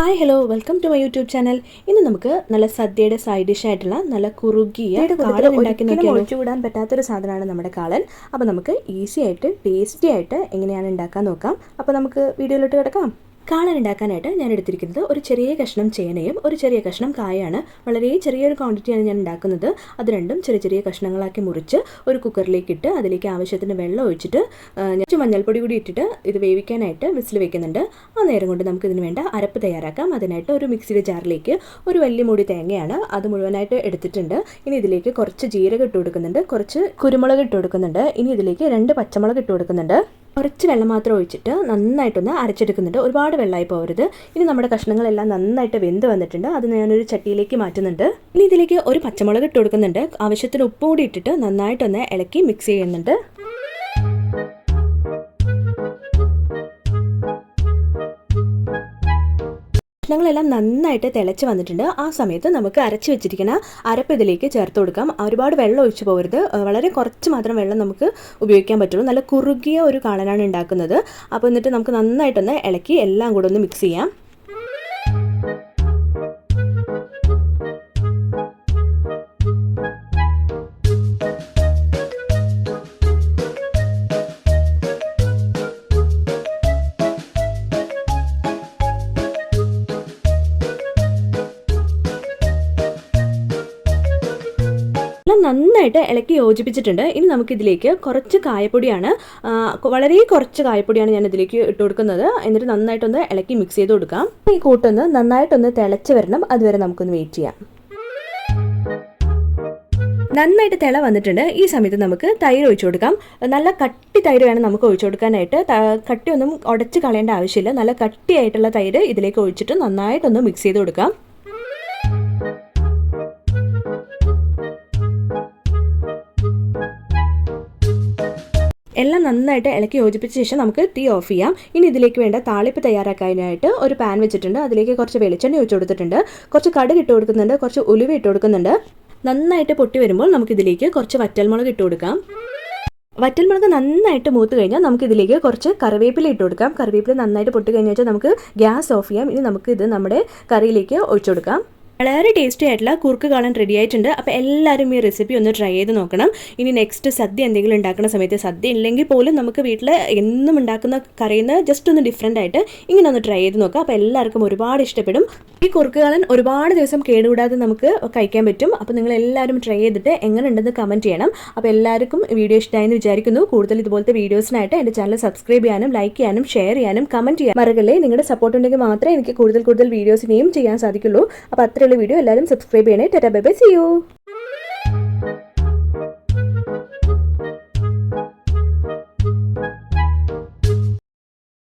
Hi hello welcome to my YouTube channel ഇന്ന് നമുക്ക് നല്ല സദ്യയുടെ സൈഡ് ഡിഷ് ആയിട്ടുള്ള നല്ല കുറുകിയ കാളൻ ഒഴിച്ചുകൂടാൻ പറ്റാത്തൊരു സാധനമാണ് നമ്മുടെ കാളൻ അപ്പോൾ നമുക്ക് ഈസി ആയിട്ട് ടേസ്റ്റി ആയിട്ട് എങ്ങനെയാണ് ഉണ്ടാക്കാൻ നോക്കാം. അപ്പോൾ നമുക്ക് വീഡിയോയിലോട്ട് കിടക്കാം. കാളൻ ഉണ്ടാക്കാനായിട്ട് ഞാൻ എടുത്തിരിക്കുന്നത് ഒരു ചെറിയ കഷ്ണം ചേനയും ഒരു ചെറിയ കഷ്ണം കായാണ്. വളരെ ചെറിയൊരു ക്വാണ്ടിറ്റിയാണ് ഞാൻ ഉണ്ടാക്കുന്നത്. അത് രണ്ടും ചെറിയ ചെറിയ കഷ്ണങ്ങളാക്കി മുറിച്ച് ഒരു കുക്കറിലേക്ക് ഇട്ട് അതിലേക്ക് ആവശ്യത്തിന് വെള്ളം ഒഴിച്ചിട്ട് ഞാൻ മഞ്ഞൾപ്പൊടി കൂടി ഇട്ടിട്ട് ഇത് വേവിക്കാനായിട്ട് വിസിൽ വെക്കുന്നുണ്ട്. ആ നേരം കൊണ്ട് നമുക്ക് ഇതിന് വേണ്ട അരപ്പ് തയ്യാറാക്കാം. അതിനായിട്ട് ഒരു മിക്സിയുടെ ജാറിലേക്ക് ഒരു വലിയ മൂടി തേങ്ങയാണ് അത് മുഴുവനായിട്ട് എടുത്തിട്ടുണ്ട്. ഇനി ഇതിലേക്ക് കുറച്ച് ജീരകം ഇട്ട് കൊടുക്കുന്നുണ്ട്. കുറച്ച് കുരുമുളക് ഇട്ട് കൊടുക്കുന്നുണ്ട്. ഇനി ഇതിലേക്ക് രണ്ട് പച്ചമുളക് ഇട്ട് കൊടുക്കുന്നുണ്ട്. കുറച്ച് വെള്ളം മാത്രം ഒഴിച്ചിട്ട് നന്നായിട്ടൊന്ന് അരച്ചെടുക്കുന്നുണ്ട്. ഒരുപാട് വെള്ളമായി പോകരുത്. ഇനി നമ്മുടെ കഷ്ണങ്ങളെല്ലാം നന്നായിട്ട് വെന്ത് വന്നിട്ടുണ്ട്. അത് ഞാനൊരു ചട്ടിയിലേക്ക് മാറ്റുന്നുണ്ട്. ഇനി ഇതിലേക്ക് ഒരു പച്ചമുളക് ഇട്ട് കൊടുക്കുന്നുണ്ട്. ആവശ്യത്തിന് ഉപ്പ് കൂടി ഇട്ടിട്ട് നന്നായിട്ടൊന്ന് ഇളക്കി മിക്സ് ചെയ്യുന്നുണ്ട്. കഷ്ണങ്ങളെല്ലാം നന്നായിട്ട് തിളച്ച് വന്നിട്ടുണ്ട്. ആ സമയത്ത് നമുക്ക് അരച്ച് വെച്ചിരിക്കുന്ന അരപ്പ് ഇതിലേക്ക് ചേർത്ത് കൊടുക്കാം. ഒരുപാട് വെള്ളം ഒഴിച്ചു പോകരുത്. വളരെ കുറച്ച് മാത്രം വെള്ളം നമുക്ക് ഉപയോഗിക്കാൻ പറ്റുള്ളൂ. നല്ല കുറുകിയ ഒരു കാണാനാണ് ഉണ്ടാക്കുന്നത്. അപ്പോൾ എന്നിട്ട് നമുക്ക് നന്നായിട്ടൊന്ന് ഇളക്കി എല്ലാം കൂടെ ഒന്ന് മിക്സ് ചെയ്യാം. നന്നായിട്ട് ഇളക്കി യോജിപ്പിച്ചിട്ടുണ്ട്. ഇനി നമുക്കിതിലേക്ക് കുറച്ച് കായപ്പൊടിയാണ് വളരെ കുറച്ച് കായപ്പൊടിയാണ് ഞാൻ ഇതിലേക്ക് ഇട്ട് കൊടുക്കുന്നത്. എന്നിട്ട് നന്നായിട്ടൊന്ന് ഇളക്കി മിക്സ് ചെയ്ത് കൊടുക്കാം. ഈ കൂട്ടൊന്ന് നന്നായിട്ടൊന്ന് തിളച്ച് വരണം. അതുവരെ നമുക്കൊന്ന് വെയിറ്റ് ചെയ്യാം. നന്നായിട്ട് തിള വന്നിട്ടുണ്ട്. ഈ സമയത്ത് നമുക്ക് തൈര് ഒഴിച്ചു കൊടുക്കാം. നല്ല കട്ടി തൈര് വേണം നമുക്ക് ഒഴിച്ചു കൊടുക്കാനായിട്ട്. കട്ടിയൊന്നും ഉടച്ച് കളയേണ്ട ആവശ്യമില്ല. നല്ല കട്ടിയായിട്ടുള്ള തൈര് ഇതിലേക്ക് ഒഴിച്ചിട്ട് നന്നായിട്ടൊന്ന് മിക്സ് ചെയ്ത് കൊടുക്കാം. എല്ലാം നന്നായിട്ട് ഇളക്കി യോജിപ്പിച്ച ശേഷം നമുക്ക് തീ ഓഫ് ചെയ്യാം. ഇനി ഇതിലേക്ക് വേണ്ട താളിപ്പ് തയ്യാറാക്കാനായിട്ട് ഒരു പാൻ വെച്ചിട്ടുണ്ട്. അതിലേക്ക് കുറച്ച് വെളിച്ചെണ്ണ ഒഴിച്ചു കൊടുത്തിട്ടുണ്ട്. കുറച്ച് കടുക് ഇട്ട് കൊടുക്കുന്നുണ്ട്. കുറച്ച് ഉലുവ ഇട്ട് കൊടുക്കുന്നുണ്ട്. നന്നായിട്ട് പൊട്ടി വരുമ്പോൾ നമുക്ക് ഇതിലേക്ക് കുറച്ച് വറ്റൽമുളക് ഇട്ട് കൊടുക്കാം. വറ്റൽമുളക് നന്നായിട്ട് മൂത്ത് കഴിഞ്ഞാൽ നമുക്ക് ഇതിലേക്ക് കുറച്ച് കറിവേപ്പില ഇട്ട് കൊടുക്കാം. കറിവേപ്പില നന്നായിട്ട് പൊട്ടി കഴിഞ്ഞാൽ നമുക്ക് ഗ്യാസ് ഓഫ് ചെയ്യാം. ഇനി നമുക്ക് ഇത് നമ്മുടെ കറിയിലേക്ക് ഒഴിച്ചു കൊടുക്കാം. വളരെ ടേസ്റ്റി ആയിട്ടുള്ള കുറുക്ക് കാണാൻ റെഡി ആയിട്ടുണ്ട്. അപ്പോൾ എല്ലാവരും ഈ റെസിപ്പി ഒന്ന് ട്രൈ ചെയ്ത് നോക്കണം. ഇനി നെക്സ്റ്റ് സദ്യ എന്തെങ്കിലും ഉണ്ടാക്കുന്ന സമയത്ത് സദ്യ ഇല്ലെങ്കിൽ പോലും നമുക്ക് വീട്ടിൽ എന്നും ഉണ്ടാക്കുന്ന കറിയിൽ നിന്ന് ജസ്റ്റ് ഒന്ന് ഡിഫറെന്റ് ആയിട്ട് ഇങ്ങനെ ഒന്ന് ട്രൈ ചെയ്ത് നോക്കാം. അപ്പോൾ എല്ലാവർക്കും ഒരുപാട് ഇഷ്ടപ്പെടും. ഈ കുറുക്ക് കാണാൻ ഒരുപാട് ദിവസം കേടുകൂടാതെ നമുക്ക് കഴിക്കാൻ പറ്റും. അപ്പോൾ നിങ്ങൾ എല്ലാവരും ട്രൈ ചെയ്തിട്ട് എങ്ങനെ ഉണ്ടെന്ന് കമന്റ് ചെയ്യണം. അപ്പോൾ എല്ലാവർക്കും വീഡിയോ ഇഷ്ടമായെന്ന് വിചാരിക്കുന്നു. കൂടുതൽ ഇതുപോലത്തെ വീഡിയോസിനായിട്ട് എന്റെ ചാനൽ സബ്സ്ക്രൈബ് ചെയ്യാനും ലൈക്ക് ചെയ്യാനും ഷെയർ ചെയ്യാനും കമന്റ് ചെയ്യാൻ മറക്കല്ലേ. നിങ്ങളുടെ സപ്പോർട്ട് ഉണ്ടെങ്കിൽ മാത്രമേ എനിക്ക് കൂടുതൽ കൂടുതൽ വീഡിയോസിനെയും ചെയ്യാൻ സാധിക്കുള്ളൂ. അപ്പോൾ അത്രയുള്ള വീഡിയോ എല്ലാവരും സബ്സ്ക്രൈബ് ചെയ്യണേ. Tata bye bye see you